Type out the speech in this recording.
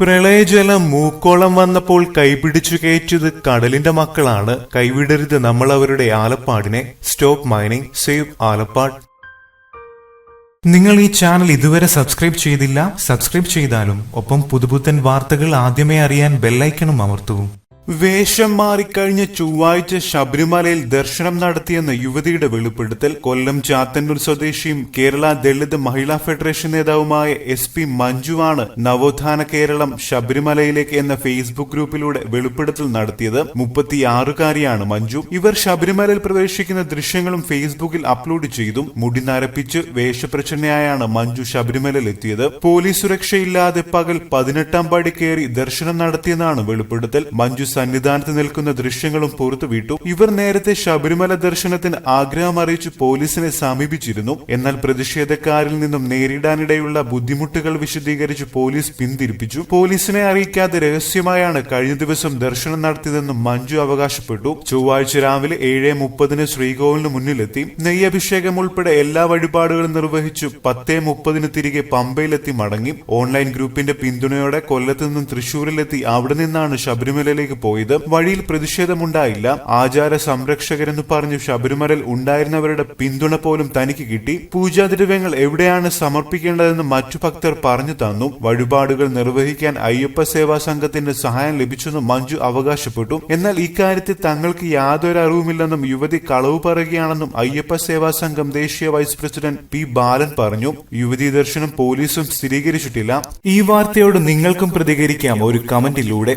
പ്രളയജലം മൂക്കോളം വന്നപ്പോൾ കൈപിടിച്ചു കയറ്റിയത് കടലിന്റെ മക്കളാണ്. കൈവിടരുത് നമ്മൾ അവരുടെ ആലപ്പാടിനെ. Stop mining save Alappad. നിങ്ങൾ ഈ ചാനൽ ഇതുവരെ സബ്സ്ക്രൈബ് ചെയ്തില്ല? സബ്സ്ക്രൈബ് ചെയ്താലും ഒപ്പം പുതുപുത്തൻ വാർത്തകൾ ആദ്യമേ അറിയാൻ ബെല്ലൈക്കണും അമർത്തൂ. വേഷം മാറിക്കഴിഞ്ഞ ചൊവ്വാഴ്ച ശബരിമലയിൽ ദർശനം നടത്തിയെന്ന യുവതിയുടെ വെളിപ്പെടുത്തൽ കൊല്ലം ചാത്തന്നൂർ സ്വദേശിയും കേരള ദളിത് മഹിളാ ഫെഡറേഷൻ നേതാവുമായ എസ് പി മഞ്ജുവാണ് നവോത്ഥാന കേരളം ശബരിമലയിലേക്ക് എന്ന ഫേസ്ബുക്ക് ഗ്രൂപ്പിലൂടെ വെളിപ്പെടുത്തൽ നടത്തിയത് മുപ്പത്തിയാറുകാരിയാണ് മഞ്ജു. ഇവർ ശബരിമലയിൽ പ്രവേശിക്കുന്ന ദൃശ്യങ്ങളും ഫേസ്ബുക്കിൽ അപ്ലോഡ് ചെയ്തും മുടി നരപ്പിച്ച് വേഷപ്രചനയായാണ് മഞ്ജു ശബരിമലയിൽ എത്തിയത്. പോലീസ് സുരക്ഷയില്ലാതെ പകൽ പതിനെട്ടാം പടി കയറി ദർശനം നടത്തിയെന്നാണ് വെളിപ്പെടുത്തൽ. മഞ്ജു സന്നിധാനത്ത് നിൽക്കുന്ന ദൃശ്യങ്ങളും പുറത്തുവിട്ടു ഇവർ നേരത്തെ ശബരിമല ദർശനത്തിന് ആഗ്രഹം അറിയിച്ച് പോലീസിനെ സമീപിച്ചിരുന്നു. എന്നാൽ പ്രതിഷേധക്കാരിൽ നിന്നും നേരിടാനിടയുള്ള ബുദ്ധിമുട്ടുകൾ വിശദീകരിച്ച് പോലീസ് പിന്തിരിപ്പിച്ചു. പോലീസിനെ അറിയിക്കാതെ രഹസ്യമായാണ് കഴിഞ്ഞ ദിവസം ദർശനം നടത്തിയതെന്നും മഞ്ജു അവകാശപ്പെട്ടു. ചൊവ്വാഴ്ച രാവിലെ ഏഴ് മുപ്പതിന് ശ്രീകോവിലിന് മുന്നിലെത്തി. നെയ്യഭിഷേകം ഉൾപ്പെടെ എല്ലാ വഴിപാടുകളും നിർവഹിച്ചു പത്തേ മുപ്പതിന് തിരികെ പമ്പയിലെത്തി മടങ്ങി. ഓൺലൈൻ ഗ്രൂപ്പിന്റെ പിന്തുണയോടെ കൊല്ലത്ത് നിന്നും തൃശൂരിലെത്തി. അവിടെ നിന്നാണ് ശബരിമലയിലേക്ക് പോയത് വഴിയിൽ പ്രതിഷേധമുണ്ടായില്ല. ആചാര സംരക്ഷകരെന്ന് പറഞ്ഞു ശബരിമലയിൽ ഉണ്ടായിരുന്നവരുടെ പിന്തുണ പോലും തനിക്ക് കിട്ടി. പൂജാദ്രവ്യങ്ങൾ എവിടെയാണ് സമർപ്പിക്കേണ്ടതെന്ന് മറ്റു ഭക്തർ പറഞ്ഞു തന്നു. വഴിപാടുകൾ നിർവഹിക്കാൻ അയ്യപ്പ സേവാ സംഘത്തിന്റെ സഹായം ലഭിച്ചെന്ന് മഞ്ജു അവകാശപ്പെട്ടു. എന്നാൽ ഇക്കാര്യത്തിൽ തങ്ങൾക്ക് യാതൊരു അറിവുമില്ലെന്നും യുവതി കളവ് പറയുകയാണെന്നും അയ്യപ്പ സേവാ സംഘം ദേശീയ വൈസ് പ്രസിഡന്റ് പി ബാലൻ പറഞ്ഞു. യുവതി ദർശനം പോലീസും സ്ഥിരീകരിച്ചിട്ടില്ല. ഈ വാർത്തയോട് നിങ്ങൾക്കും പ്രതികരിക്കാം ഒരു കമന്റിലൂടെ.